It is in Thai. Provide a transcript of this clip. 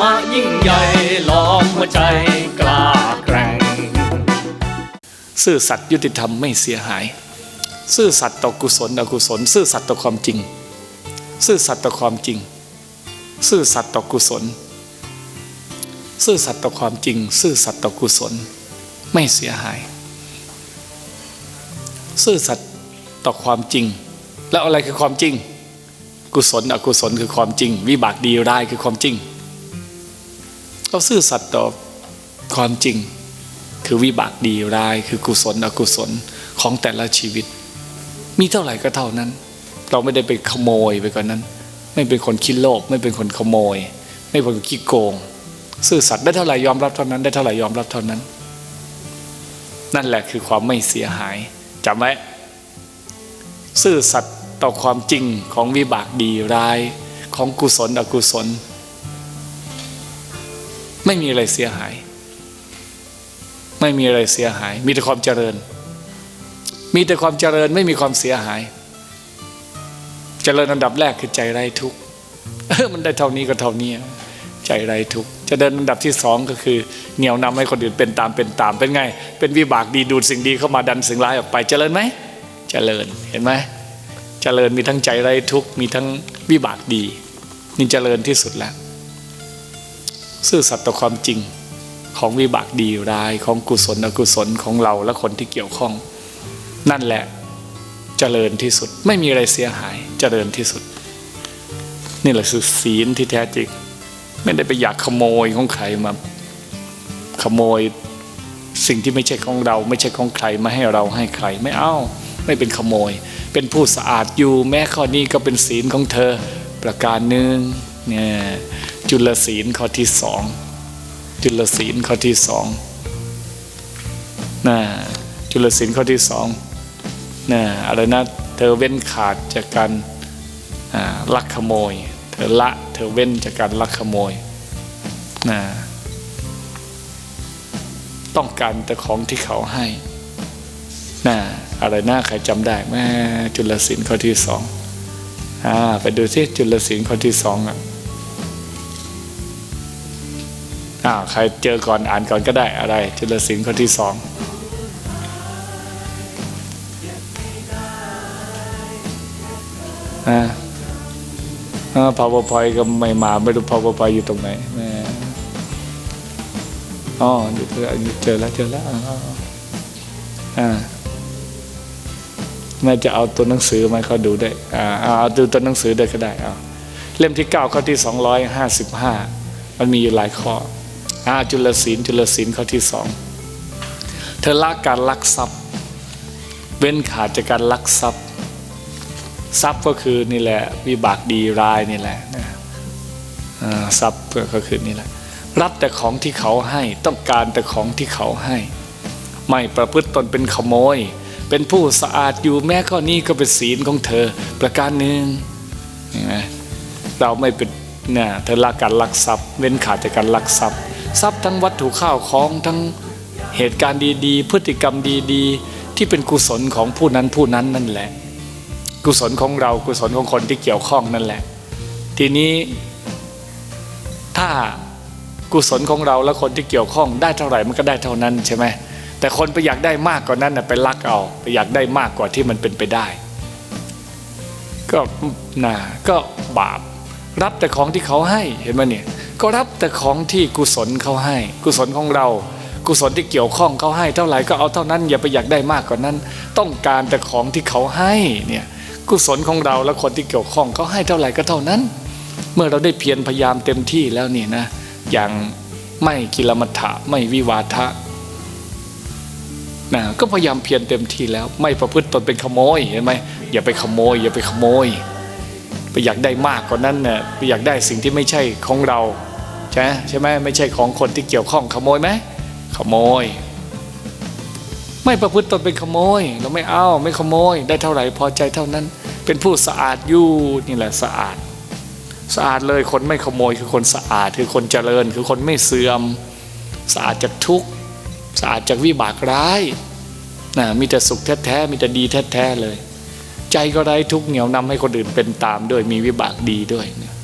มะยิ่งใหญ่ล้อมหัวใจกล้าแกร่ง ซื่อสัตย์ยุติธรรมไม่เสียหาย ซื่อสัตย์ต่อกุศลอกุศล ซื่อสัตย์ต่อความจริง ซื่อสัตย์ต่อความจริง ซื่อสัตย์ต่อกุศล ซื่อสัตย์ต่อความจริง ซื่อสัตย์ต่อกุศล ไม่เสียหาย ซื่อสัตย์ต่อความจริง แล้วอะไรคือความจริงกุศลอกุศลคือความจริง วิบากดีร้ายคือความจริง เราซื่อสัตย์ต่อความจริง คือวิบากดีร้ายคือกุศลอกุศลของแต่ละชีวิต มีเท่าไหร่ก็เท่านั้น เราไม่ได้ไปขโมยไปกว่านนั้น ไม่เป็นคนคิดโลภไม่เป็นคนขโมย ไม่เป็นคนขี้โกง ซื่อสัตย์ได้เท่าไหร่ยอมรับเท่านั้นได้เท่าไหร่ยอมรับเท่านั้น นั่นแหละคือความไม่เสียหายจำไว้ซื่อสัตย์ต่อความจริงของวิบากดีร้ายของกุศลอกุศล ไม่มีอะไรเสียหาย ไม่มีอะไรเสียหาย มีแต่ความเจริญ มีแต่ความเจริญไม่มีความเสียหาย เจริญอันดับแรกคือใจไร้ทุกข์เออมันได้เท่านี้ก็เท่านี้ใจไร้ทุกข์จะเดินอันดับที่สองก็คือ เหนี่ยวนำให้คนอื่นเป็นตามเป็นตามเป็นไง เป็นวิบากดีดูดสิ่งดีเข้ามาดันสิ่งร้ายออกไปเจริญไหมเจริญเห็นไหมเจริญมีทั้งใจไร้ทุกข์มีทั้งวิบากดีนี่เจริญที่สุดแล้ว ซื่อสัตย์ต่อความจริงของวิบากดีร้ายของกุศลอกุศลของเราและคนที่เกี่ยวข้อง นั่นแหละเจริญที่สุด ไม่มีอะไรเสียหายเจริญที่สุด นี่แหละคือศีลที่แท้จริง ไม่ได้ไปอยากขโมยของใครมา ขโมยสิ่งที่ไม่ใช่ของเรา ไม่ใช่ของใครมาให้เราให้ใครไม่เอาไม่เป็นขโมย เป็นผู้สะอาดอยู่แม้ข้อนี้ก็เป็นศีลของเธอประการหนึ่งเนี่ย จุลศีลข้อที่สองจุลศีลข้อที่สองนะจุลศีลข้อที่สองนะอะไรนะเธอเว้นขาดจากการลักขโมย เธอละเธอเว้นจากการลักขโมยนะต้องการแต่ของที่เขาให้นะอะไรนะใครจำได้แม่จุลศีลข้อที่สองอ่าไปดูที่จุลศีลข้อที่สองอะ อ้าใครเจอก่อนอ่านก่อนก็ได้อะไรจุลศิลป์ข้อที่สองอ่าอ่า powerpoint ก็ไม่มา ไม่รู้ powerpoint อยู่ตรงไหนแม่อ๋อเจอเจอแล้วเจอแล้วอ่าอ่าแม่จะเอาตัวหนังสือมาเขาดูได้อ่าเอาดูตัวหนังสือได้ก็ได้เอาเล่มที่เก้าข้อที่สองร้อยห้าสิบห้ามันมีอยู่หลายข้อ อาจุลศีลจุลศีลข้อที่สองเธอละการลักทรัพย์ เว้นขาดจากการลักทรัพย์ ทรัพย์ก็คือนี่แหละ วิบากดีร้ายนี่แหละนะทรัพย์ก็คือนี่แหละ รับแต่ของที่เขาให้ต้องการแต่ของที่เขาให้ ไม่ประพฤติตนเป็นขโมย เป็นผู้สะอาดอยู่แม้ข้อนี้ก็เป็นศีลของเธอ ประการหนึ่งเห็นไหมเราไม่เป็นเนี่ยเธอละการลักทรัพย์ เว้นขาดจากการลักทรัพย์ ทรัพย์ทั้งวัตถุข้าวของทั้งเหตุการณ์ดีๆ พฤติกรรมดีๆ ที่เป็นกุศลของผู้นั้นผู้นั้นนั่นแหละ กุศลของเรากุศลของคนที่เกี่ยวข้องนั่นแหละ ทีนี้ถ้ากุศลของเราและคนที่เกี่ยวข้องได้เท่าไหร่มันก็ได้เท่านั้นใช่ไหมแต่คนไปอยากได้มากกว่านั้นนะไปลักเอาไปอยากได้มากกว่าที่มันเป็นไปได้ ก็น่าก็บาปรับแต่ของที่เขาให้เห็นไหมเนี่ย ก็รับแต่ของที่กุศลเขาให้ กุศลของเรา กุศลที่เกี่ยวข้องเขาให้ เท่าไหร่ก็เอาเท่านั้นอย่าไปอยากได้มากกว่านั้น ต้องการแต่ของที่เขาให้เนี่ยกุศลของเราและคนที่เกี่ยวข้องเขาให้เท่าไหร่ก็เท่านั้น เมื่อเราได้เพียรพยายามเต็มที่แล้วนี่นะอย่างไม่กิลมัฏฐะไม่วิวาทะนะก็พยายามเพียรเต็มที่แล้ว ไม่ประพฤติตนเป็นขโมยเห็นไหมอย่าไปขโมย อย่าไปขโมย ไปอยากได้มากกว่านั้นน่ะไปอยากได้สิ่งที่ไม่ใช่ของเรา ใช่ใช่ไหมไม่ใช่ของคนที่เกี่ยวข้องขโมยไหมขโมย ไม่ประพฤติตนเป็นขโมย เราไม่เอาไม่ขโมย ได้เท่าไหร่พอใจเท่านั้น เป็นผู้สะอาดอยู่นี่แหละสะอาด สะอาดเลยคนไม่ขโมยคือคนสะอาดคือคนเจริญคือคนไม่เสื่อม สะอาดจากทุกข์สะอาดจากวิบากร้ายนะมีแต่สุขแท้ๆมีแต่ดีแท้ๆเลย ใจก็ไร้ทุกข์เหนียวนำให้คนอื่นเป็นตามด้วยมีวิบากดีด้วยเนี่ย